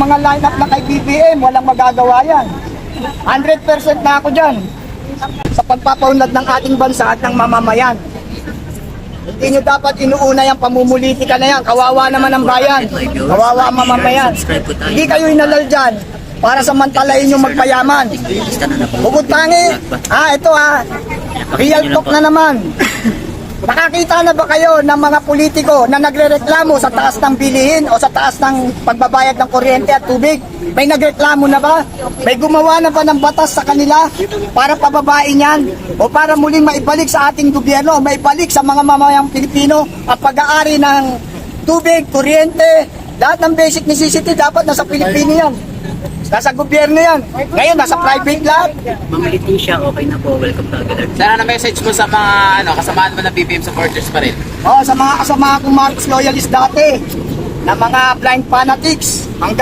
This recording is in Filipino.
mga lineup na kay BBM, walang magagawa yan. 100% na ako dyan sa pagpapaunlad ng ating bansa at ng mamamayan. Hindi nyo dapat inuuna yung pamumulitika na yan. Kawawa naman ang bayan. Kawawa ang mamamayan. Hindi kayo inalal dyan para samantalain yung magpayaman. Bukod tangi, ah, ito ah, real talk na naman. Nakakita na ba kayo ng mga politiko na nagrereklamo sa taas ng bilihin o sa taas ng pagbabayad ng kuryente at tubig? May nagreklamo na ba? May gumawa na ba ng batas sa kanila para pababain yan? O para muling maibalik sa ating gobyerno maibalik sa mga mamayang Pilipino ang pag-aari ng tubig, kuryente, lahat ng basic necessity dapat nasa Pilipino yan. Nasa gobyerno yan. Ngayon, nasa private lahat. Mamalitin siya, okay na po. Welcome to Aguilar. Sana na message mo sa mga ano, kasamaan mo ng BBM supporters pa rin. Oh, sa mga kasama kong Marcos loyalist dati, na mga blind fanatics, ang